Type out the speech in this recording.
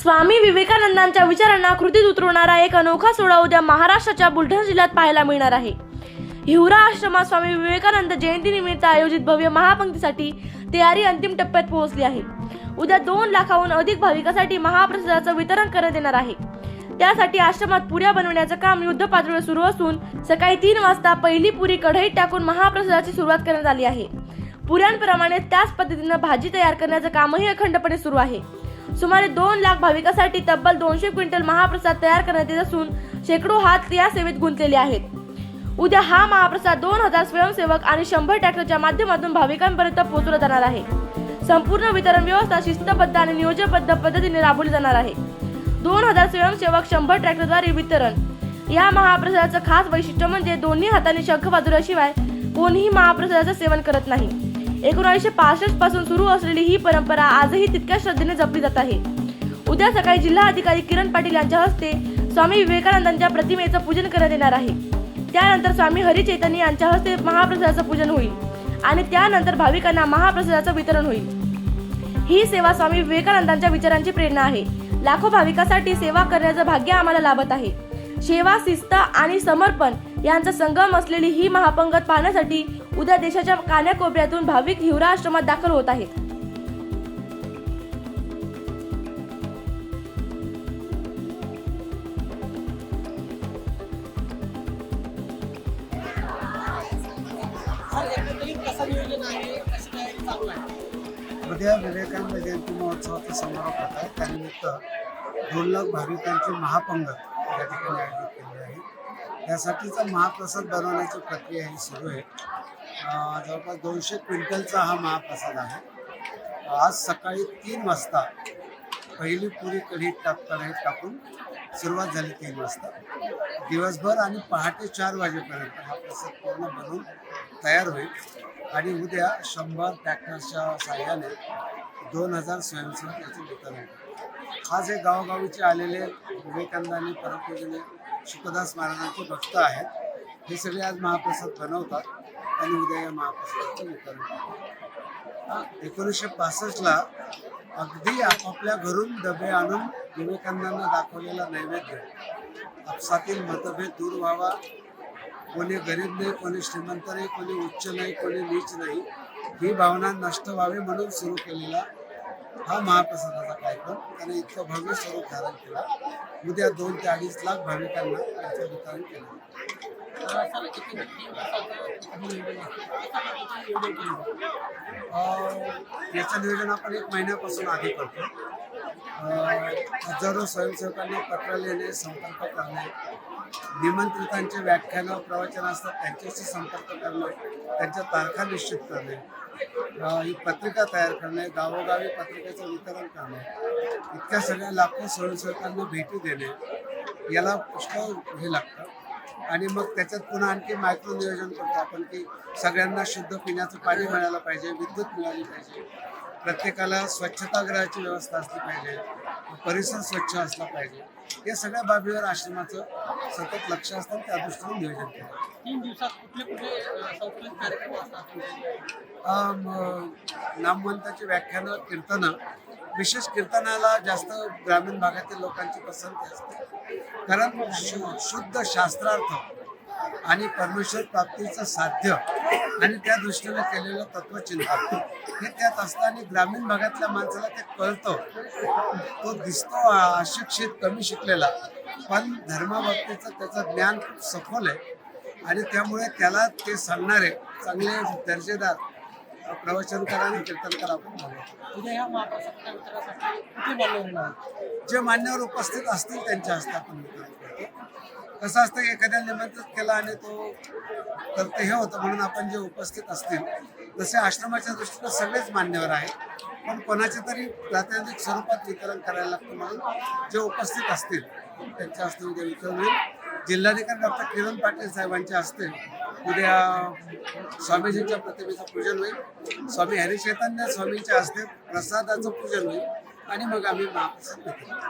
स्वामी विवेकानंदांच्या विचारांना कृतीत उतरवणारा एक अनोखा सोहळा उद्या महाराष्ट्राच्या बुलढाणा जिल्ह्यात पाहायला मिळणार आहे. हिवरा आश्रमात स्वामी विवेकानंद जयंतीनिमित्त आयोजित भव्य महापंक्तीसाठी तयारी अंतिम टप्प्यात पोहोचली आहे. उद्या दोन लाखाहून अधिक भाविकांसाठी महाप्रसादाचं वितरण करण्यात येणार आहे. त्यासाठी आश्रमात पुऱ्या बनवण्याचं काम युद्ध पातळीवर सुरू असून सकाळी तीन वाजता पहिली पुरी कढईत टाकून महाप्रसादाची सुरुवात करण्यात आली आहे. पुऱ्यांप्रमाणे त्याच पद्धतीनं भाजी तयार करण्याचं कामही अखंडपणे सुरू आहे. सुमारे दोन लाख भाविकांसाठी तब्बल दोनशे क्विंटल महाप्रसाद तयार करण्यात येत असून शेकडो हात या सेवेत गुंतलेले आहेत. उद्या हा महाप्रसाद दोन हजार स्वयंसेवक आणि शंभर ट्रॅक्टरच्या माध्यमातून भाविकांपर्यंत पोहोचवला जाणार आहे. संपूर्ण वितरण व्यवस्था शिस्तबद्ध आणि नियोजनबद्ध पद्धतीने राबवली जाणार आहे. दोन हजार स्वयंसेवक शंभर ट्रॅक्टरद्वारे वितरण. या महाप्रसादाचं खास वैशिष्ट्य म्हणजे दोन्ही हाताने शंख वाजवल्याशिवाय कोणीही महाप्रसादाचं सेवन करत नाही. एकोणीसशे पासष्टपासून सुरू असलेली ही परंपरा आजही तितक्या श्रद्धेने जपली जात आहे. उद्या सकाळी जिल्हा अधिकारी किरण पाटील यांच्या हस्ते स्वामी विवेकानंदांच्या प्रतिमेचं पूजन करण्यात येणार आहे. त्यानंतर स्वामी हरी चैतन्य यांच्या हस्ते महाप्रसादाचं पूजन होईल आणि त्यानंतर भाविकांना महाप्रसादाचं वितरण होईल. ही सेवा स्वामी विवेकानंदांच्या विचारांची प्रेरणा आहे. लाखो भाविकांसाठी सेवा करण्याचं भाग्य आम्हाला लाभत आहे. सेवा शिस्त आणि समर्पण यांचा संगम असलेली ही महापंगत पाहण्यासाठी उद्या देशाच्या कान्याकोपऱ्यातून भाविक हिवरा आश्रमात दाखल होत आहेत. उद्या विवेकानंद जयंती महोत्सवाचा समारोप होत आहे. त्यानिमित्त दोन लाख भाविकांची महापंगत या ठिकाणी आयोजित केली आहे. त्यासाठीचा महाप्रसाद बनवण्याची प्रक्रिया ही सुरू आहे. जवळपास दोनशे क्विंटलचा हा महाप्रसाद आहे. आज सकाळी तीन वाजता पहिली पुरी कढी टाक कढईत टाकून सुरुवात झाली तीन वाजता. दिवसभर आणि पहाटे चार वाजेपर्यंत हा प्रसाद पूर्ण बनवून तयार होईल. आणि उद्या शंभर ट्रॅक्टरच्या साह्याने दोन हजार स्वयंसेवक याचे वितरण होईल. हा जे गावोगावीचे आलेले विवेकानंदांनी परमपूजने शुकदास महाराजांचे भक्त आहेत. हे सगळे आज महाप्रसाद बनवतात. आणि उद्या या महाप्रसादाचं वितरण करतात. एकोणीसशे पासष्टला अगदी आपापल्या घरून डबे आणून विवेकानंदांना दाखवलेला नैवेद्य. आपसातील मतभेद दूर व्हावा. कोणी गरीब नाही कोणी श्रीमंत नाही कोणी उच्च नाही कोणी नीच नाही. ही भावना नष्ट व्हावी म्हणून सुरू केलेला हा महाप्रसादाचा कार्यक्रम. त्याने इतकं भव्य स्वरूप धारण केला. उद्या दोन ते अडीच लाख भाविकांना याचं वितरण केलं. याचं नियोजन आपण एक महिन्यापासून आधी करतो. हजारो स्वयंसेवकांना पत्र लिहिणे संपर्क करणे निमंत्रितांचे व्याख्यानं प्रवचन असतात त्यांच्याशी संपर्क करणे त्यांच्या तारखा निश्चित करणे. ही पत्रिका तयार करणे गावोगावी पत्रिकेचं वितरण करणे इतक्या सगळ्या लाखो स्वयंसेवकांना भेटी देणे याला पुष्कळ हे लागतं. आणि मग त्याच्यात पुन्हा आणखी मायक्रो नियोजन करतो आपण की सगळ्यांना शुद्ध पिण्याचं पाणी मिळालं पाहिजे विद्युत मिळाली पाहिजे. प्रत्येकाला स्वच्छतागृहाची व्यवस्था असली पाहिजे परिसर स्वच्छ असला पाहिजे. या सगळ्या बाबीवर आश्रमाचं सतत लक्ष असतं त्या दृष्टीने नियोजन केलं तीन दिवसात कुठले कुठले कार्यक्रम असतात नामवंताची व्याख्यानं कीर्तनं विशेष कीर्तनाला जास्त ग्रामीण भागातील लोकांची पसंती असते. कारण शु- शुद्ध शास्त्रार्थ आणि परमेश्वर प्राप्तीचं साध्य आणि त्या दृष्टीने केलेलं तत्वचिंतन हे त्यात असतं आणि ग्रामीण भागातल्या माणसाला ते कळतं. तो दिसतो अशिक्षित कमी शिकलेला पण धर्माबाबतीचं त्याचं ज्ञान खूप सखोल आहे. आणि त्यामुळे त्याला ते सांगणारे चांगले दर्जेदार प्रवचनकार आणि कीर्तनकार आपण म्हणतो जे मान्यवर उपस्थित असतील त्यांच्या हस्ते आपण कसं असतं एखाद्या निमंत्रित केला आणि तो तर ते हे होतं म्हणून आपण जे उपस्थित असतील तसे आश्रमाच्या दृष्टीनं सगळेच मान्यवर आहेत पण कोणाच्या तरी प्रातिनिधिक स्वरूपात वितरण करायला लागतं म्हणून जे उपस्थित असतील त्यांच्या हस्ते उद्या वितरण होईल. जिल्हाधिकारी डॉक्टर किरण पाटील साहेबांच्या हस्ते उद्या स्वामीजींच्या प्रतिमेचं पूजन होईल. स्वामी हरी स्वामींच्या हस्ते प्रसादाचं पूजन होईल आणि मग आम्ही महाप्रसाद वितरण